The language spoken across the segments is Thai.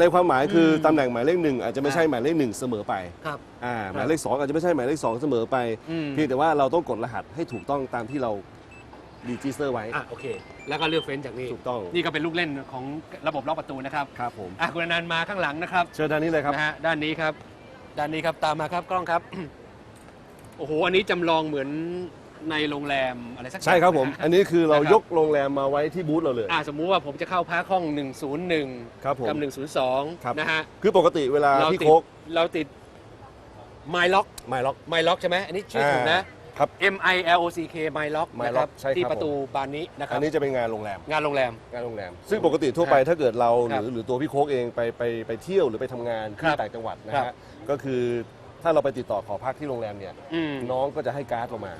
ในความหมายคืออมตำแหน่งหมายเลขหนึ่งอาจจะไม่ใช่หมายเลขหนึ่งเสมอไปครับ อ่าหมายเลขสองอาจจะไม่ใช่หมายเลขสองเสมอไป อืม เพียงแต่ว่าเราต้องกดรหัสให้ถูกต้องตามที่เราดีจิสเตอร์ไว้ อะโอเค แล้วก็เลือกเฟ้นจากนี้ถูกต้อง นี่ก็เป็นลูกเล่นของระบบล็อกประตูนะครับครับผม อะคุณอนันต์มาข้างหลังนะครับเชิญด้านนี้เลยครับ นะฮะด้านนี้ครับ ด้านนี้ครับตามมาครับกล้องครับ โอ้โหอันนี้จำลองเหมือน ในโรงแรมอะไรสักอย่างใช่ครับผม นะฮะอันนี้คือเรานะครับยกโรงแรมมาไว้ที่บูธเราเลย อะสมมุติว่าผมจะเข้าพักห้อง 101 ครับผมกับครับ 102 นะฮะคือปกติเวลาเราพี่ติดโค้กเราติด My Lock ไม่ล็อก My Lock ใช่ไหมอันนี้ชื่อถูกนะ ครับ M I L O C K My Lock My นะครั Lock ใช่ครับ ที่ประตูบานนี้นะครัอับนนี้จะเป็นงานโรงแรม งานโรงแรม งานโรงแรม ซึ่งปกติทั่วไปครับถ้าเกิดเราหครัรืบอหรือตัวพี่โค้กเองไปไปไปเที่ยวหรือไปทำงานครัที่บต่างจังหวัดนะครัฮะบ ก็คือถ้าเราไปติดต่อขอพักที่โรงแรมเนี่ย อืม น้องก็จะให้การ์ดเรามา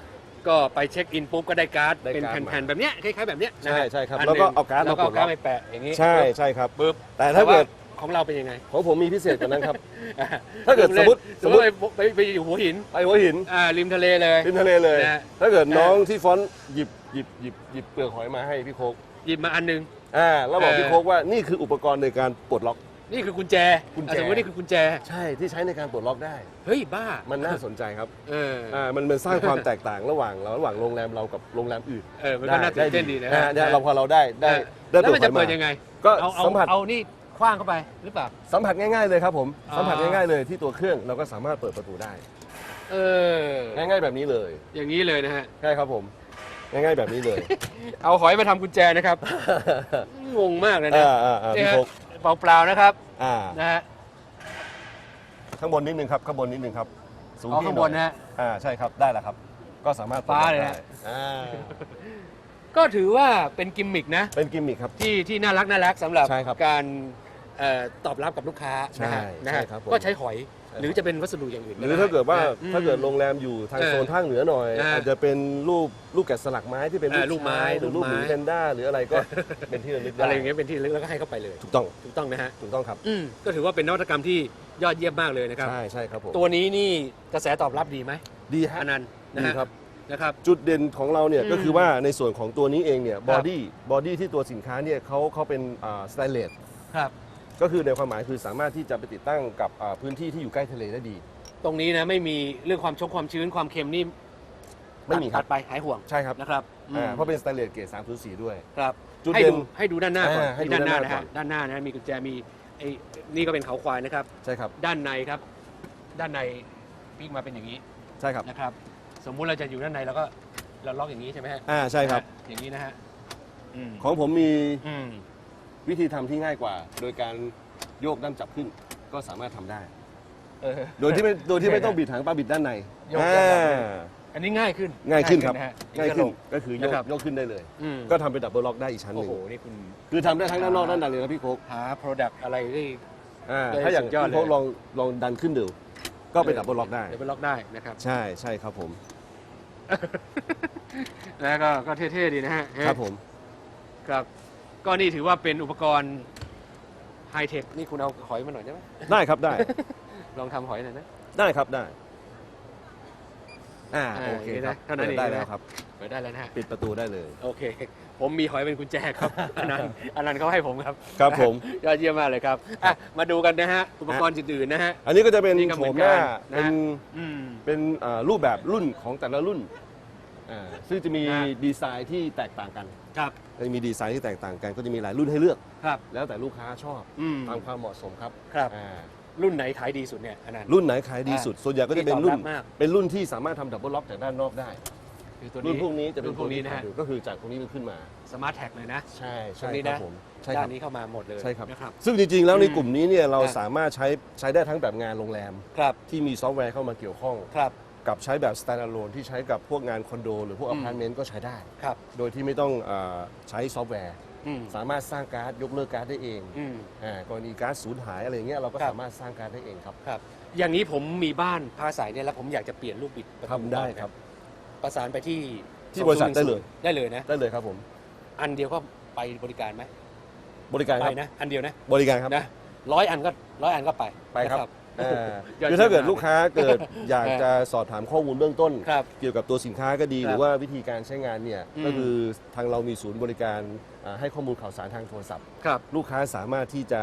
ก็ไปเช็คอินปุ๊บก็ได้การ์ดได้เป็นการ์ดแผ่นๆแบบเนี้ยคล้ายๆแบบเนี้ยนะใช่ฮะใช่ครับนแล้วก็หนึ่งเอาการ์ดแล้วมาก็ปลเอาดการ์ล็อกดไปแปะอย่างนี้ใช่ใช่ครับ ปึ๊บแต่ถ้าเกิดแต่ว่ของเราเป็นยังไงของผมมีพิเศษกว่านั้นครับ ถ้าเกิดสมมุติสมมติไปไปไปอยู่หัวหินไปหัวหินอ่าริมทะเลเลย ริมทะเลเลย นะฮะถ้าเกิดนะน้องที่ฟอนต์หยิบหยิบหยิบหยิบเปลือกหอยมาให้พี่โค้กหยิบมาอันหนึง อ่าแล้วบอกเออ พี่โค้กว่านี่คืออุปกรณ์ในการปลดล็อก นี่คือกุญแจกุญแจ อะสมมตินี่คือกุญแจ ใช่ที่ใช้ในการปลดล็อกได้ เฮ้ยบ้า มันน่าสนใจครับเออ อ่ามันมันสร้างความแตกต่างระหว่างระหว่างโรงแรมเรากับโรงแรมอื่นเออมันก็น่าตื่นเต้นดีนะอ่าฮะเนี่ยเราพอเราได้ได้เออได้แล้วมันจะปเปิลดดหอยยังไง ก็เอาเอาสัมผัส เอานี่คว้างเข้าไปหรือเปล่า สัมผัสง่ายๆเลยครับผมอ๋อสัมผัสง่ายๆเลยที่ตัวเครื่องเราก็สามารถเปิดประตูได้ เออ ง่ายๆแบบนี้เลยอย่างนี้เลยนะฮะ ใช่ครับผม ง่ายๆแบบนี้เลยเอาหอยมาทำกุญแจนะครับ งงมากเลยนะ อ่าอ่าอ่านี่พี่ฮะโค้ก เปล่าๆนะครับอ่านะฮะ ข้างบนนิดนึงครับข้างบนนิดนึงครับ สูงอ๋อที่ข้างหบอนนะฮะอ่าใช่ครับได้แล้วครับ ก็สามารถปิดฟ้าเลยได้นะอ่าก็ถือว่าเป็นกิมมิกนะ เป็นกิมมิคครับ ที่ที่น่ารักน่ารักสำหรับใช่ครับการเอ่อตอบรับกับลูกค้านะฮะใช่นะฮะใช่ครับผม ก็ใช้หอยใช่ หรือจะเป็นวัสดุอย่างอื่นหรือถ้าเกิดว่าอืมถ้าเกิดโรงแรมอยู่ทางเออโซนภาคเหนือหน่อยอ่าอาจจะเป็นรูปลูกแกะสลักไม้ที่เป็นเออลูกไม้ช้างหรือรูปหมีลูกไม้แพนด้าหรืออะไรก็เป็นที่ระลึกได้อะไรอย่างเงี้ยเป็นที่ระลึกแล้วก็ให้เข้าไปเลย ถูกต้องถูกต้องนะฮะถูกต้องครับอืมก็ถือว่าเป็นนวัตกรรมที่ยอดเยี่ยมมากเลยนะครับใช่ใช่ครับผมตัวนี้นี่กระแสตอบรับดีไหมดีฮะอนันต์นะดีฮะครับนะครับจุดเด่นของเราเนี่ยอืมก็คือว่าในส่วนของตัวนี้เองเนี่ยครับอบดี้บอดี้ที่ตัวสินค้าเนี่ยเขาเขาเป็นสแตนเลสครับ ก็คือในความหมายคือสามารถที่จะไปติดตั้งกับอ่าพื้นที่ที่อยู่ใกล้ทะเลได้ดี ตรงนี้นะไม่มีเรื่องความชกความชื้นความเค็มนี่ไม่มีครับตัดไปหายห่วงใช่ครับนะครับอ่าอืมเพราะเป็นสแตนเลสเกรด304 ด้วย ครับจุดให้เด่ดูนให้ดูด้านหน้าก่อนอ่าให้ดูนี่ด้านหน้าด้านหน้านะฮะก่อน ด้านหน้านะมีกุญแจมีไอ้นี่ก็เป็นเขาควายนะครับ ใช่ครับด้านในครับ ด้านในพลิกมาเป็นอย่างนี้ใช่ครับนะครับ สมมุติเราจะอยู่ด้านในแล้วก็เราล็อกอย่างนี้ใช่ไหมฮะอ่าใช่ครับนะฮะอย่างนี้นะฮะอืมของผมมีอืม วิธีทำที่ง่ายกว่า โดยการโยกด้ามจับขึ้นก็สามารถทำได้ เออ โดยที่ไม่โดยที่ไม่ต้องบิดหางปลาบิดด้านในโยกด้านหลังอ่าอันนี้ง่ายขึ้นง่ายขึ้นครับะฮะ ง่ายจะขึ้ลนก็คือโยกนะครับ โยกขึ้นได้เลย อืมก็ทำเป็นดับเบิลล็อกได้อีกชั้นหโอ้นึ่งโห นี่คุณคือทำได้ทั้งด้านนอกด้านในเลยนะพี่โค้กหา Product อะไรที่อ่าได้ถ้าอย่างสุดยอดพี่โค้กเลย ลองลองดันขึ้นดูก็เป็นดับเบิลล็อกได้ เดี๋ยวไปล็อกได้นะครับ ใช่ใช่ครับผมแล้วก็ก็เท่ๆดีนะฮะครับผม ครับ ก็นี่ถือว่าเป็นอุปกรณ์ไฮเทคนี่คุณเอาหอยมาหน่อยได้ไหมได้ครับได้ ลองทำหอยหน่อยนะ ได้ครับได้ อ่าอ่าโอเคอย่างนี้คนะรับเท่านั้นเองได้นะแล้วครับ เปิดได้แล้วนะฮะปิดประตูได้เลย โอเค ผมมีหอยเป็นกุญแจครับ อันนั้นอันนั้นเขาให้ผมครับครับผม ยอดเยี่ยมมากเลยครับอะมาดูกันนะฮะอุปกรณ์อื่นๆนะฮะ อันนี้ก็จะเป็นนี่ก็โฉเหมือมนหน้ากันนะ เป็น อืม เป็นอ่ารูปแบบรุ่นของแต่ละรุ่น อ่าซึ่งจะมีฮะ ดีไซน์ที่แตกต่างกันครับจะมีดีไซน์ที่แตกต่างกันก็จะมีหลายรุ่นให้เลือก ครับแล้วแต่ลูกค้าชอบอืมตามความเหมาะสมครับครับ อ่ารุ่นไหนขายดีสุดเนี่ยอันนั้น รุ่นไหนขายดีสุด ส่วนใหญ่ก็จะเป็นรุ่น ที่ตอบรับมาก เป็นรุ่นที่สามารถทำดับเบิลล็อกจากด้านนอกได้ คือตัวรุ่นี้นพวกนี้จะเป็นรุ่นพวกนี้นะฮะตัวที่ขายดีก็คือจากตรงนี้มันขึ้นมา สมาร์ทแท็กเลยนะ ใช่ตรใช่งนี้ครันะบผมใช่คด้ารับนนี้เข้ามาหมดเลยใช่ครับ นะครับ ซึ่งจริงๆ แล้วในอืมกลุ่มนี้เนี่ยเราอะสามารถใช้ใช้ได้ทั้งแบบงานโรงแรม ครับที่มีซอฟต์แวร์เข้ามาเกี่ยวข้อง ครับ กับใช้แบบ standalone ที่ใช้กับพวกงานคอนโด หรือพวกอือมพาร์ตเมนต์ก็ใช้ได้ ครับ โดยที่ไม่ต้องเออใช้ซอฟต์แวร์ อืม สามารถสร้างการ์ดยกเลิกการ์ดได้เองอืม อ่ากรณีการ์ดสูญหายอะไรอย่างเงี้ยเราก็ครับ สามารถสร้างการ์ดได้เองครับครับ อย่างนี้ผมมีบ้านพาสายเนี่ยแล้วผมอยากจะเปลี่ยนลูกบิดประตูทำได้ครับ ประสานไปที่ที่บริษัทได้เลย ได้เลยนะ ได้เลยครับผม อันเดียวก็ไปบริการไหมบริการไปครับนะ อันเดียวนะบริการครับ นะร้อยอันก็ร้อยอันก็ไปไปครับ นะ อ่ายอดคือถ้าเกิดเยี่ยมมากลูกค้าเกิดอยากจะสอบถามข้อมูลเบื้องต้น ครับเกี่ยวกับตัวสินค้าก็ดี ครับหรือว่าวิธีการใช้งานเนี่ยอืม ก็คือทางเรามีศูนย์บริการอ่าให้ข้อมูลข่าวสารทางโทรศัพท์ ครับลูกค้าสามารถที่จะ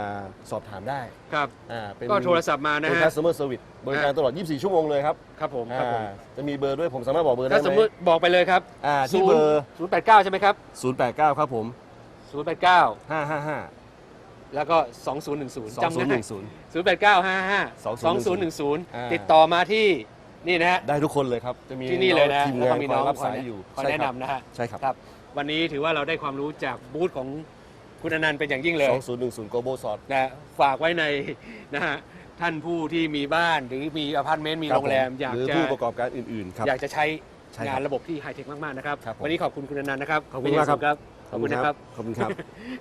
สอบถามได้ครับอ่าเป็นก็โทรศัพท์มานะเป็น ฮะ customer service บริการตลอด 24 ชั่วโมงเลยครับครับผมครับผมอ่าจะมีเบอร์ด้วยผมสามารถบอกเบอร์ได้ถ้าไหสมมมติบอกไปเลยครับอ่าที่เบอร์ศูนย์แปดเก้าใช่ไหมครับ089 ครับผมศูนย์แปดเก้า555 แล้วก็สองศูนย์หนึ่งศูนย์จำง่าย2010ศูนย์แปดเก้าห้าห้าสองศูนย์หนึ่งศูนย์อ่าติดต่อมาที่นี่นะฮะ ได้ทุกคนเลยครับ จะมีที่นี่เลยนะทีมแล้วงาก็นมีคน้อองยรับคอยสายอยู่คอยใช่แนะครับนำนะฮะใช่ครับครับ วันนี้ถือว่าเราได้ความรู้จากบูธของคุณอนันต์เป็นอย่างยิ่งเลย 2010 Global Sort นะฝากไว้ในนะฮะท่านผู้ที่มีบ้านหรือมีอพาร์ตเมนต์มีโรงแรมอยากหรือจะผู้ประกอบการอื่นๆครับอยากจะใช้ใช่ครับงานระบบที่ไฮเทคมากๆนะครับครับผมวันนี้ขอบคุณคุณอนันต์นะครับขอบคุณมากครับเป็นอย่างสูงขอบคุณนะครับขอบคุณครับ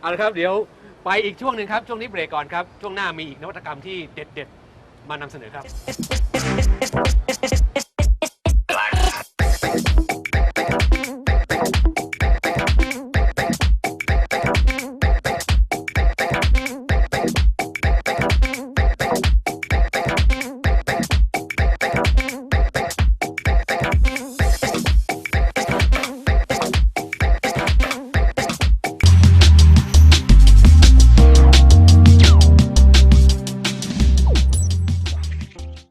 เอาละครับเดี๋ยว ไปอีกช่วงหนึ่งครับ ช่วงนี้เบรกก่อนครับ ช่วงหน้ามีอีกนวัตกรรมที่เด็ด ๆ มานำเสนอครับ